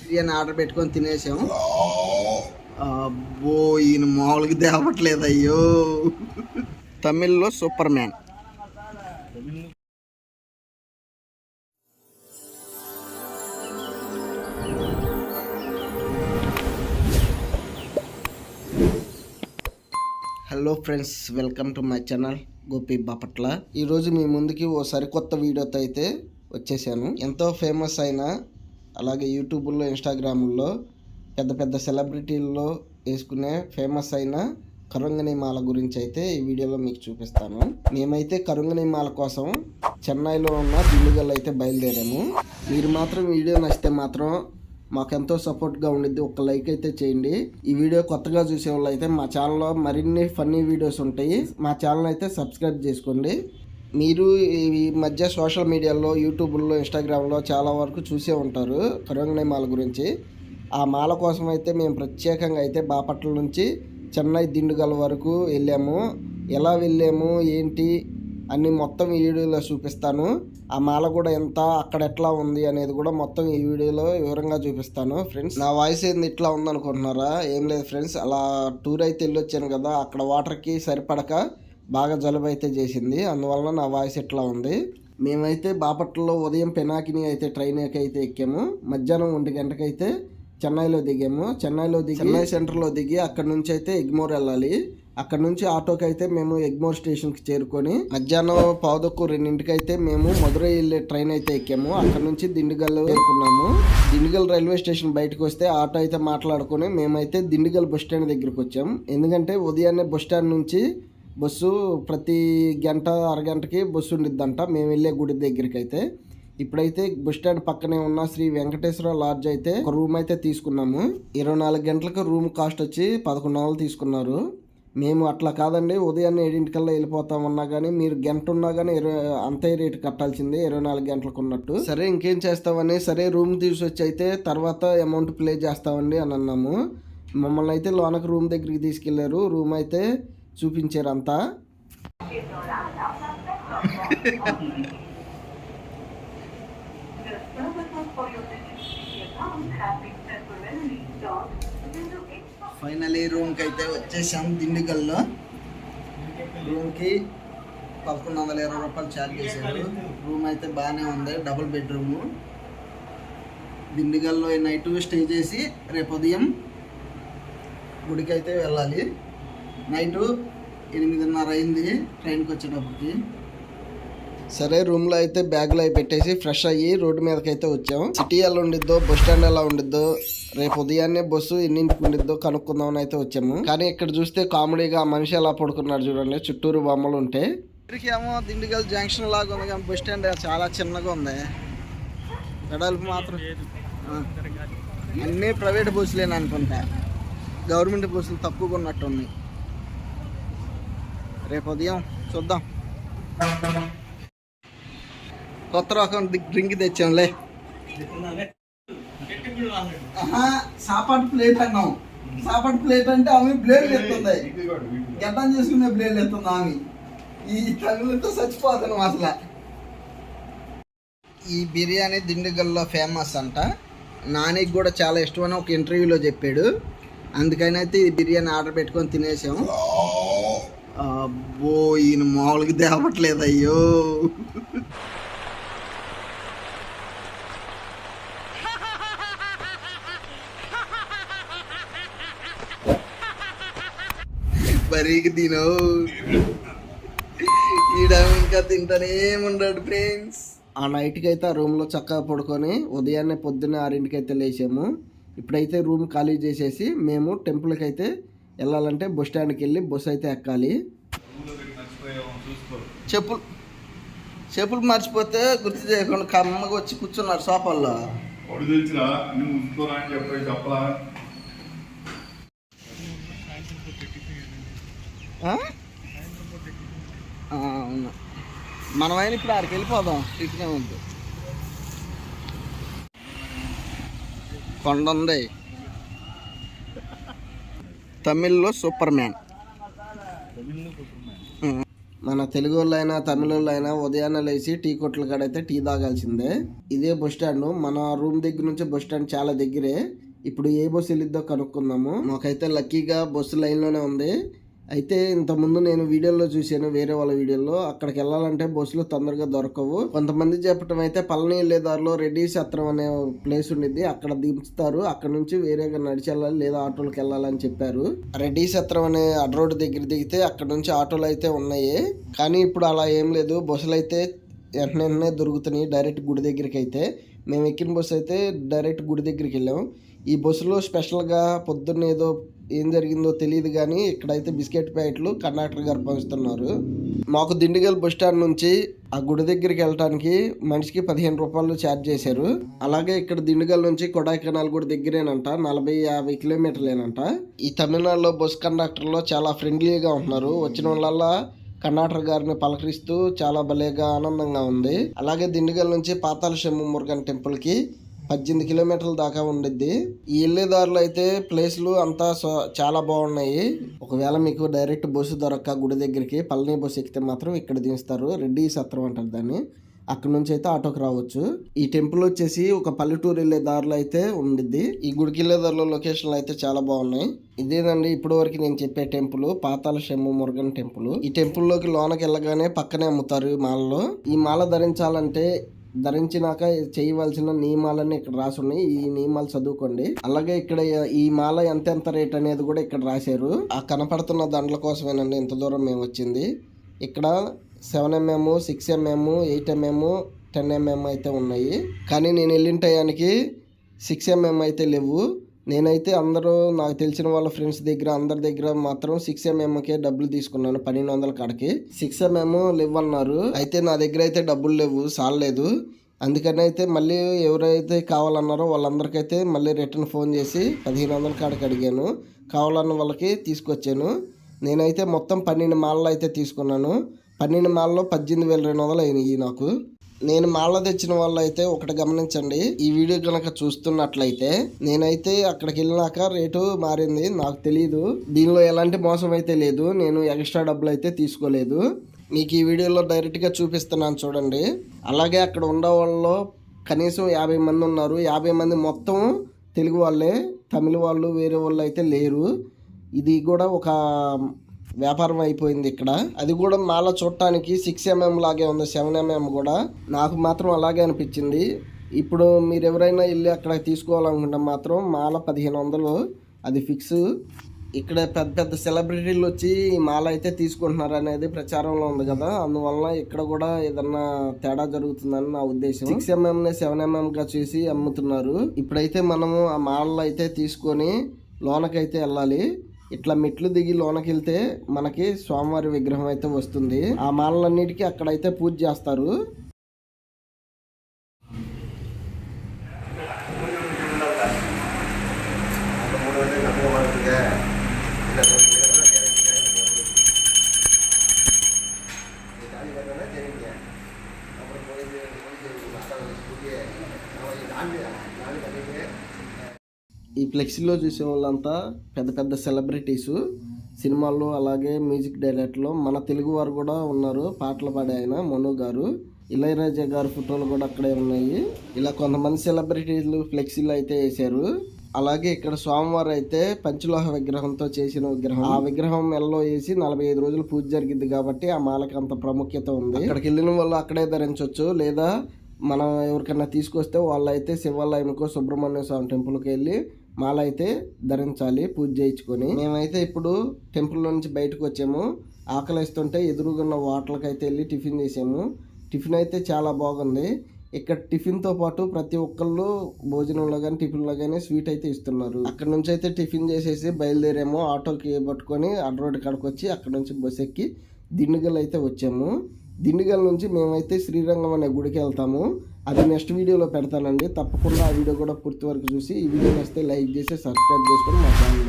Biryani order పెట్టుకొని తినేసాము. అబ్బో ఈయన మామూలుగా దేవట్లేదు అయ్యో. తమిళ్ళో superman. Hello friends welcome to my channel. Gopi Bapatla. ఈరోజు మీ ముందుకి ఓ సరికొత్త వీడియోతో అయితే వచ్చేసాను. ఎంతో ఫేమస్ అయిన అలాగే యూట్యూబ్లో ఇన్స్టాగ్రామ్లో పెద్ద పెద్ద సెలబ్రిటీల్లో వేసుకునే ఫేమస్ అయిన కరుంగని మాల గురించి అయితే ఈ వీడియోలో మీకు చూపిస్తాను. మేమైతే కరుంగని మాల కోసం చెన్నైలో ఉన్న దిల్లుగల్ అయితే బయలుదేరాము. మీరు మాత్రం వీడియో నచ్చితే మాత్రం మాకెంతో సపోర్ట్గా ఉండిద్ది. ఒక లైక్ అయితే చేయండి. ఈ వీడియో కొత్తగా చూసే వాళ్ళు అయితే మా ఛానల్లో మరిన్ని ఫన్నీ వీడియోస్ ఉంటాయి. మా ఛానల్ అయితే సబ్స్క్రైబ్ చేసుకోండి. మీరు ఈ మధ్య సోషల్ మీడియాలో యూట్యూబ్లో ఇన్స్టాగ్రామ్లో చాలా వరకు చూసే ఉంటారు కరుంగని మాల గురించి. ఆ మాల కోసం అయితే మేము ప్రత్యేకంగా అయితే బాపట్ల నుంచి చెన్నై దిండుగల వరకు వెళ్ళాము. ఎలా వెళ్ళాము? ఏంటి? అన్ని మొత్తం ఈ వీడియోలో చూపిస్తాను. ఆ మాల కూడా ఎంత అక్కడ ఎట్లా ఉంది అనేది కూడా మొత్తం ఈ వీడియోలో వివరంగా చూపిస్తాను. ఫ్రెండ్స్ నా వాయిస్ ఏంది ఇట్లా ఉందనుకుంటున్నారా? ఏం లేదు ఫ్రెండ్స్ అలా టూర్ అయితే వెళ్ళొచ్చాను కదా అక్కడ వాటర్కి సరిపడక బాగా జలుబు అయితే చేసింది. అందువలన నా వాయిస్ ఇట్లా ఉంది. మేమైతే బాపట్లలో ఉదయం పెనాకిని అయితే ట్రైన్ అయితే ఎక్కాము. మధ్యాహ్నం ఒంటి గంటకైతే చెన్నైలో దిగాము. చెన్నైలో దిగి చెన్నై సెంటర్లో దిగి అక్కడ నుంచి అయితే ఎగ్మోర్ వెళ్ళాలి. అక్కడ నుంచి ఆటోకి అయితే మేము ఎగ్మోర్ స్టేషన్కి చేరుకొని మధ్యాహ్నం పావుదొక్కు రెండింటికి అయితే మేము మధురై వెళ్ళే ట్రైన్ అయితే ఎక్కాము. అక్కడ నుంచి దిండుగల్ చేరుకున్నాము. దిండుగల్ రైల్వే స్టేషన్ బయటకు వస్తే ఆటో అయితే మాట్లాడుకొని మేమైతే దిండుగల్ బస్ స్టాండ్ దగ్గరికి వచ్చాం. ఎందుకంటే ఉదయాన్నే బస్ స్టాండ్ నుంచి బస్సు ప్రతి గంట అరగంటకి బస్సు ఉండిద్దంట. మేము వెళ్ళే గుడి దగ్గరికి అయితే. ఇప్పుడైతే బస్ స్టాండ్ పక్కనే ఉన్న శ్రీ వెంకటేశ్వర లాడ్జ్ అయితే ఒక రూమ్ అయితే తీసుకున్నాము. ఇరవై నాలుగు గంటలకు రూమ్ కాస్ట్ వచ్చి పదకొండు వందలు తీసుకున్నారు. మేము అట్లా కాదండి ఉదయాన్నే ఏడింటికల్లా వెళ్ళిపోతామన్నా కానీ మీరు గంట ఉన్నా కానీ ఇరవై అంతే రేటు కట్టాల్సిందే ఇరవై నాలుగు గంటలకు ఉన్నట్టు సరే ఇంకేం చేస్తామని సరే రూమ్ తీసుకొచ్చి అయితే తర్వాత అమౌంట్ ప్లే చేస్తామండి అని అన్నాము. మమ్మల్ని అయితే లోనకి రూమ్ దగ్గరికి తీసుకెళ్ళారు. రూమ్ అయితే చూపించారు అంతా ఫైనలీ రూమ్కి అయితే వచ్చేసాం దిండుగల్లో రూమ్కి పదకొండు వందల ఇరవై రూపాయలు ఛార్జ్ చేశారు. రూమ్ అయితే బాగానే ఉంది డబుల్ బెడ్రూము. దిండుగల్లో నైట్ స్టే చేసి రేపు ఉదయం గుడికి అయితే వెళ్ళాలి. నైటు ఎనిమిదిన్నర అయింది ట్రైన్కి వచ్చేటప్పటికి. సరే రూమ్లో అయితే బ్యాగ్లో పెట్టేసి ఫ్రెష్ అయ్యి రోడ్డు మీదకి అయితే వచ్చాము సిటీ ఎలా ఉండిద్దో బస్ స్టాండ్ ఎలా ఉండిద్దో రేపు ఉదయాన్నే బస్సు ఎన్నింటికి ఉండిద్దో కనుక్కుందామని అయితే వచ్చాము. కానీ ఇక్కడ చూస్తే కామెడీగా మనిషి ఎలా పడుకున్నారు చూడండి చుట్టూరు బొమ్మలు ఉంటే. ఏమో దిండుగల్ జంక్షన్ లాగా ఉంది కానీ బస్ స్టాండ్ చాలా చిన్నగా ఉంది. వెడల్పు మాత్రం అన్నీ ప్రైవేట్ బస్సులేని అనుకుంటా. గవర్నమెంట్ బస్సులు తక్కువగా ఉన్నట్టు ఉన్నాయి. రేపు ఉదయం చూద్దాం. కొత్త రకం డ్రింక్ తెచ్చాంలే సాపాటు ప్లేట్ అన్నాం. సాపాటు ప్లేట్ అంటే ఆమె బ్లేడ్లు ఎత్తుంది. గడ్డం చేసుకునే బ్లేడ్లు ఎత్తుంది ఆమె. ఈ తగులతో చచ్చిపోతాను అసలు. ఈ బిర్యానీ దిండుగల్లో ఫేమస్ అంట. నానికి కూడా చాలా ఇష్టమని ఒక ఇంటర్వ్యూలో చెప్పాడు. అందుకని అయితే ఈ బిర్యానీ ఆర్డర్ పెట్టుకొని తినేసాం. అబ్బో ఈయన మామూలుగా తేవట్లేదు అయ్యో. బరీకి తినో ఈడ ఇంకా తింటానే ఉండడు ఫ్రెండ్స్ ఆ నైట్కి అయితే ఆ రూమ్లో చక్కగా పడుకొని ఉదయాన్నే పొద్దున్నే ఆరింటికి అయితే లేచాము. ఇప్పుడైతే రూమ్ ఖాళీ చేసేసి మేము టెంపుల్కి అయితే వెళ్ళాలంటే బస్ స్టాండ్కి వెళ్ళి బస్ అయితే ఎక్కాలి. చెప్పులు చెప్పులు మర్చిపోతే గుర్తు చేయకుండా కమ్మగా వచ్చి కూర్చున్నారు సోఫాల్లో వాడు తెలిసినా నువ్వు ఉంచుకోరా అని చెప్పి చెప్పలా ఆ? ఆ, అవును. మనమైనా ఇప్పుడు ఆడికి వెళ్ళిపోదాం. ఇటునే ఉంది కొండ ఉంది. తమిళ్ళో సూపర్ మ్యాన్ మన తెలుగు వాళ్ళైనా తమిళ వాళ్ళైనా ఉదయాన్నే లేచి టీ కొట్ల కాడైతే టీ తాగాల్సిందే. ఇదే బస్ స్టాండ్. మన రూమ్ దగ్గర నుంచి బస్ స్టాండ్ చాలా దగ్గరే. ఇప్పుడు ఏ బస్సు వెళ్ళిద్దో కనుక్కుందాము. మాకైతే లక్కీగా బస్సు లైన్లోనే ఉంది. అయితే ఇంతకుముందు నేను వీడియోలో చూశాను వేరే వాళ్ళ వీడియోలో. అక్కడికి వెళ్ళాలంటే బస్సులు తొందరగా దొరకవు. కొంతమంది చెప్పటం అయితే పళని వెళ్ళే దారిలో రెడ్డి సత్రం అనే ప్లేస్ ఉండిద్ది. అక్కడ దించుతారు అక్కడ నుంచి వేరేగా నడిచి వెళ్ళాలి లేదా ఆటోలకు వెళ్ళాలని చెప్పారు. రెడ్డి సత్రం అనే అడ్ రోడ్ దగ్గర దిగితే అక్కడ నుంచి ఆటోలు అయితే ఉన్నాయి. కానీ ఇప్పుడు అలా ఏం లేదు. బస్సులు అయితే వెంటనే వెంటనే దొరుకుతున్నాయి డైరెక్ట్ గుడి దగ్గరికి అయితే. మేము ఎక్కిన బస్సు అయితే డైరెక్ట్ గుడి దగ్గరికి వెళ్ళాం ఈ బస్సులో స్పెషల్గా పొద్దున్న ఏదో ఏం జరిగిందో తెలియదు కానీ ఇక్కడైతే బిస్కెట్ ప్యాకెట్లు కండక్టర్ గారు పంచుతున్నారు మాకు దిండిగల్ బస్ స్టాండ్ నుంచి ఆ గుడి దగ్గరికి వెళ్ళడానికి మనిషికి పదిహేను రూపాయలు ఛార్జ్ చేశారు. అలాగే ఇక్కడ దిండుగల్ నుంచి కొడైకెనాల్ కూడా దగ్గరేనంట నలభై యాభై కిలోమీటర్లేనంట. ఈ తమిళనాడులో బస్ కండక్టర్లో చాలా ఫ్రెండ్లీగా ఉంటున్నారు. వచ్చిన వాళ్ళ కండక్టర్ గారిని పలకరిస్తూ చాలా భలేగా ఆనందంగా ఉంది. అలాగే దిండుగల్ నుంచి పాతాల శంభు మురుగన్ టెంపుల్కి పద్దెనిమిది కిలోమీటర్ల దాకా ఉండిద్ది. ఈ వెళ్ళే దారిలో అయితే ప్లేస్లు అంతా సో- చాలా బాగున్నాయి. ఒకవేళ మీకు డైరెక్ట్ బస్సు దొరక్క గుడి దగ్గరికి పళని బస్సు ఎక్కితే మాత్రం ఇక్కడ దించుతారు. రెడ్డి సత్రం అంటారు దాన్ని. అక్కడ నుంచి అయితే ఆటోకి రావచ్చు. ఈ టెంపుల్ వచ్చేసి ఒక పల్లెటూరు వెళ్ళే దారిలో అయితే ఉండిద్ది. ఈ గుడికి వెళ్ళే దారిలో లొకేషన్లు అయితే చాలా బాగున్నాయి. ఇదేనండి ఇప్పటి వరకు నేను చెప్పే టెంపుల్. పాతాల శంభు మురుగన్ టెంపుల్. ఈ టెంపుల్లోకి లోనకి వెళ్ళగానే పక్కనే అమ్ముతారు ఈ మాలలో. ఈ మాల ధరించాలంటే ధరించినాక చేయవలసిన నియమాలన్నీ ఇక్కడ రాసి ఉన్నాయి ఈ నియమాలు చదువుకోండి. అలాగే ఇక్కడ ఈ మాల ఎంత ఎంత రేట్ అనేది కూడా ఇక్కడ రాశారు. ఆ కనపడుతున్న దండల కోసమేనండి ఇంత దూరం మేము వచ్చింది. ఇక్కడ seven mm six mm eight mm ten mm అయితే ఉన్నాయి. కానీ నేను వెళ్ళిన టయానికి సిక్స్ ఎంఎం అయితే లేవు. నేనైతే అందరూ నాకు తెలిసిన వాళ్ళ ఫ్రెండ్స్ దగ్గర అందరి దగ్గర మాత్రం సిక్స్ ఎంఎంకే డబ్బులు తీసుకున్నాను పన్నెండు వందల కాడకి. సిక్స్ ఎంఎం లేవు అన్నారు అయితే నా దగ్గర అయితే డబ్బులు లేవు సాలలేదు అందుకని అయితే మళ్ళీ ఎవరైతే కావాలన్నారో వాళ్ళందరికైతే మళ్ళీ రిటర్న్ ఫోన్ చేసి పదిహేను వందల కాడకి అడిగాను. కావాలన్న వాళ్ళకి తీసుకొచ్చాను. నేనైతే మొత్తం పన్నెండు మాలలు అయితే తీసుకున్నాను. పన్నెండు మాలలో పద్దెనిమిది వేల రెండు వందలు అయినాయి నాకు. నేను మాల తెచ్చిన వాళ్ళు అయితే ఒకటి గమనించండి. ఈ వీడియో కనుక చూస్తున్నట్లయితే నేనైతే అక్కడికి వెళ్ళినాక రేటు మారింది నాకు తెలియదు దీనిలో ఎలాంటి మోసం అయితే లేదు నేను ఎక్స్ట్రా డబ్బులు అయితే తీసుకోలేదు. మీకు ఈ వీడియోలో డైరెక్ట్గా చూపిస్తున్నాను చూడండి. అలాగే అక్కడ ఉండే వాళ్ళలో కనీసం యాభై మంది ఉన్నారు. యాభై మంది మొత్తం తెలుగు వాళ్ళే తమిళ వాళ్ళు వేరే వాళ్ళు అయితే లేరు. ఇది కూడా ఒక వ్యాపారం అయిపోయింది ఇక్కడ. అది కూడా మాల చూడటానికి సిక్స్ ఎంఎం లాగే ఉంది. సెవెన్ ఎంఎం కూడా. నాకు మాత్రం అలాగే అనిపించింది. ఇప్పుడు మీరు ఎవరైనా వెళ్ళి అక్కడ తీసుకోవాలనుకుంటే మాత్రం మాల పదిహేను వందలు. అది ఫిక్స్ ఇక్కడ పెద్ద పెద్ద సెలబ్రిటీలు వచ్చి ఈ మాల అయితే తీసుకుంటున్నారు అనేది ప్రచారంలో ఉంది కదా. అందువల్ల ఇక్కడ కూడా ఏదన్నా తేడా జరుగుతుందని నా ఉద్దేశం. సిక్స్ ఎంఎం ని సెవెన్ ఎంఎం గా అమ్ముతున్నారు. ఇప్పుడైతే మనము ఆ మాలలో అయితే తీసుకొని లోనకైతే వెళ్ళాలి. ఇట్లా మెట్లు దిగి లోనకి వెళ్తే మనకి స్వామివారి విగ్రహం అయితే వస్తుంది. ఆ మాలలన్నిటికీ అక్కడైతే పూజ చేస్తారు. ఫ్లెక్సీలో చూసే వాళ్ళంతా పెద్ద పెద్ద సెలబ్రిటీస్. సినిమాల్లో అలాగే మ్యూజిక్ డైరెక్టర్లో మన తెలుగు వారు కూడా ఉన్నారు. పాటలు పాడే ఆయన మను గారు. ఇళయరాజా గారి ఫోటోలు కూడా అక్కడే ఉన్నాయి. ఇలా కొంతమంది సెలబ్రిటీలు ఫ్లెక్సీలు అయితే వేశారు. అలాగే ఇక్కడ స్వామివారు అయితే పంచలోహ విగ్రహంతో చేసిన విగ్రహం. ఆ విగ్రహం మెల్లో వేసి నలభై ఐదు రోజులు పూజ జరిగింది కాబట్టి ఆ మాలకి అంత ప్రాముఖ్యత ఉంది. అక్కడికి వెళ్ళిన వాళ్ళు అక్కడే ధరించవచ్చు లేదా మనం ఎవరికైనా తీసుకొస్తే వాళ్ళైతే శివాలయంకో సుబ్రహ్మణ్య స్వామి టెంపుల్కి వెళ్ళి మాల అయితే ధరించాలి పూజ చేయించుకొని. మేమైతే ఇప్పుడు టెంపుల్ నుంచి బయటకు వచ్చాము. ఆకలిస్తుంటే ఎదురుగున్న వాటర్కి అయితే వెళ్ళి టిఫిన్ చేసాము. టిఫిన్ అయితే చాలా బాగుంది. ఇక్కడ టిఫిన్తో పాటు ప్రతి ఒక్కళ్ళు భోజనంలో కానీ టిఫిన్లో కానీ స్వీట్ అయితే ఇస్తున్నారు. అక్కడ నుంచి అయితే టిఫిన్ చేసేసి బయలుదేరాము. ఆటోకి పట్టుకొని అడ్ రోడ్ కాడికి వచ్చి అక్కడ నుంచి బస్ ఎక్కి దిండుగల్ అయితే వచ్చాము. దిండుగల్ నుంచి మేమైతే శ్రీరంగం అనే గుడికి వెళ్తాము. అది నెక్స్ట్ వీడియోలో పెడతానండి. తప్పకుండా ఆ వీడియో కూడా పూర్తి వరకు చూసి ఈ వీడియో వస్తే లైక్ చేసి సబ్స్క్రైబ్ చేసుకొని మా ఛానల్